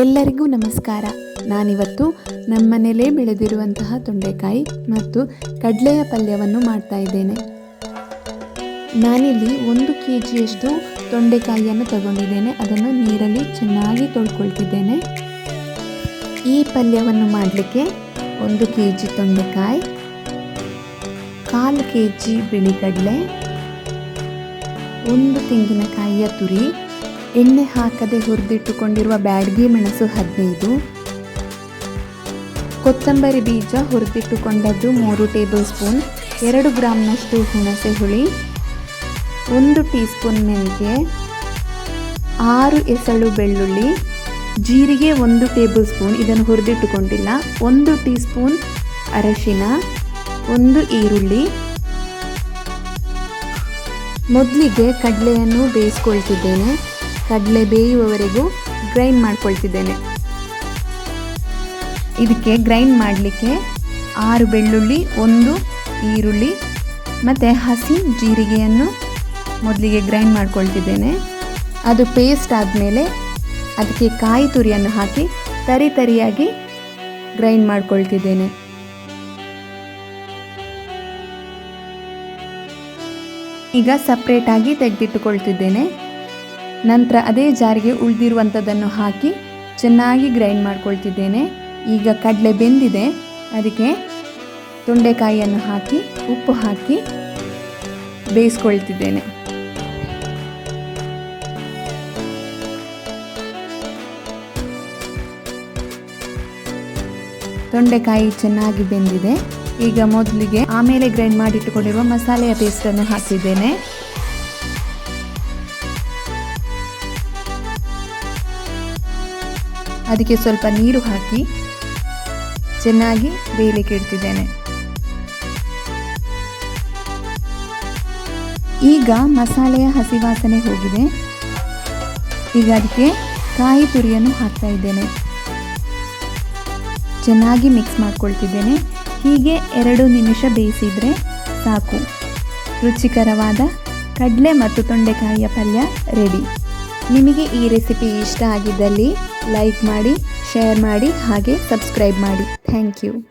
ಎಲ್ಲರಿಗೂ ನಮಸ್ಕಾರ. ನಾನಿವತ್ತು ನಮ್ಮನೇಲೇ ಬೆಳೆದಿರುವಂತಹ ತೊಂಡೆಕಾಯಿ ಮತ್ತು ಕಡಲೆಯ ಪಲ್ಯವನ್ನು ಮಾಡ್ತಾ ಇದ್ದೇನೆ. ನಾನಿಲ್ಲಿ ಒಂದು ಕೆ ಜಿಯಷ್ಟು ತೊಂಡೆಕಾಯಿಯನ್ನು ತಗೊಂಡಿದ್ದೇನೆ. ಅದನ್ನು ನೀರಲ್ಲಿ ಚೆನ್ನಾಗಿ ತೊಳ್ಕೊಳ್ತಿದ್ದೇನೆ. ಈ ಪಲ್ಯವನ್ನು ಮಾಡಲಿಕ್ಕೆ ಒಂದು ಕೆ ಜಿ ತೊಂಡೆಕಾಯಿ, ಕಾಲು ಕೆ ಜಿ ಬಿಳಿ ಕಡಲೆ ಒಂದು ತೆಂಗಿನಕಾಯಿಯ ತುರಿ ಎಣ್ಣೆ ಹಾಕದೆ ಹುರಿದಿಟ್ಟುಕೊಂಡಿರುವ ಬ್ಯಾಡಗಿ ಮೆಣಸು ಹದಿನೈದು. ಕೊತ್ತಂಬರಿ ಬೀಜ ಹುರಿದಿಟ್ಟುಕೊಂಡದ್ದು ಮೂರು ಟೇಬಲ್ ಸ್ಪೂನ್. ಎರಡು ಗ್ರಾಮ್ನಷ್ಟು ಹುಣಸೆ ಹುಳಿ. ಒಂದು ಟೀ ಸ್ಪೂನ್ ಮೆಂತ್ಯ. ಆರು ಎಸಳು ಬೆಳ್ಳುಳ್ಳಿ. ಜೀರಿಗೆ ಒಂದು ಟೇಬಲ್ ಸ್ಪೂನ್. ಇದನ್ನು ಹುರಿದಿಟ್ಟುಕೊಂಡಿಲ್ಲ. ಒಂದು ಟೀ ಸ್ಪೂನ್ ಅರಶಿನ. ಒಂದು ಈರುಳ್ಳಿ. ಮೊದಲಿಗೆ ಕಡಲೆಯನ್ನು ಬೇಯಿಸ್ಕೊಳ್ತಿದ್ದೇನೆ. ಕಡಲೆ ಬೇಯುವವರೆಗೂ ಗ್ರೈಂಡ್ ಮಾಡ್ಕೊಳ್ತಿದ್ದೇನೆ. ಇದಕ್ಕೆ ಗ್ರೈಂಡ್ ಮಾಡಲಿಕ್ಕೆ ಆರು ಬೆಳ್ಳುಳ್ಳಿ, ಒಂದು ಈರುಳ್ಳಿ ಮತ್ತು ಹಸಿ ಜೀರಿಗೆಯನ್ನು ಮೊದಲಿಗೆ ಗ್ರೈಂಡ್ ಮಾಡ್ಕೊಳ್ತಿದ್ದೇನೆ. ಅದು ಪೇಸ್ಟ್ ಆದಮೇಲೆ ಅದಕ್ಕೆ ಕಾಯಿ ತುರಿಯನ್ನು ಹಾಕಿ ತರಿ ತರಿಯಾಗಿ ಗ್ರೈಂಡ್ ಮಾಡ್ಕೊಳ್ತಿದ್ದೇನೆ. ಈಗ ಸಪ್ರೇಟಾಗಿ ತೆಗೆದಿಟ್ಟುಕೊಳ್ತಿದ್ದೇನೆ. ನಂತರ ಅದೇ ಜಾರಿಗೆ ಉಳಿದಿರುವಂಥದ್ದನ್ನು ಹಾಕಿ ಚೆನ್ನಾಗಿ ಗ್ರೈಂಡ್ ಮಾಡ್ಕೊಳ್ತಿದ್ದೇನೆ. ಈಗ ಕಡಲೆ ಬೆಂದಿದೆ. ಅದಕ್ಕೆ ತೊಂಡೆಕಾಯಿಯನ್ನು ಹಾಕಿ, ಉಪ್ಪು ಹಾಕಿ ಬೇಯಿಸ್ಕೊಳ್ತಿದ್ದೇನೆ. ತೊಂಡೆಕಾಯಿ ಚೆನ್ನಾಗಿ ಬೆಂದಿದೆ. ಈಗ ಮೊದಲಿಗೆ ಆಮೇಲೆ ಗ್ರೈಂಡ್ ಮಾಡಿಟ್ಟುಕೊಂಡಿರುವ ಮಸಾಲೆಯ ಪೇಸ್ಟನ್ನು ಹಾಕಿದ್ದೇನೆ ಅದಕ್ಕೆ ಸ್ವಲ್ಪ ನೀರು ಹಾಕಿ ಚೆನ್ನಾಗಿ ಬೇಯಲಿಕ್ಕೆ ಇಡ್ತಿದ್ದೇನೆ. ಈಗ ಮಸಾಲೆಯ ಹಸಿ ವಾಸನೆ ಹೋಗಿದೆ. ಈಗ ಅದಕ್ಕೆ ಕಾಯಿ ತುರಿಯನ್ನು ಹಾಕ್ತಾ ಇದ್ದೇನೆ. ಚೆನ್ನಾಗಿ ಮಿಕ್ಸ್ ಮಾಡ್ಕೊಳ್ತಿದ್ದೇನೆ. ಹೀಗೆ ಎರಡು ನಿಮಿಷ ಬೇಯಿಸಿದರೆ ಸಾಕು. ರುಚಿಕರವಾದ ಕಡಲೆ ಮತ್ತು ತೊಂಡೆಕಾಯಿಯ ಪಲ್ಯ ರೆಡಿ ನಿಮಗೆ ಈ ರೆಸಿಪಿ ಇಷ್ಟ ಆಗಿದ್ದಲ್ಲಿ ಲೈಕ್ ಮಾಡಿ ಶೇರ್ ಮಾಡಿ ಹಾಗೆ ಸಬ್ಸ್ಕ್ರೈಬ್ ಮಾಡಿ. Thank you.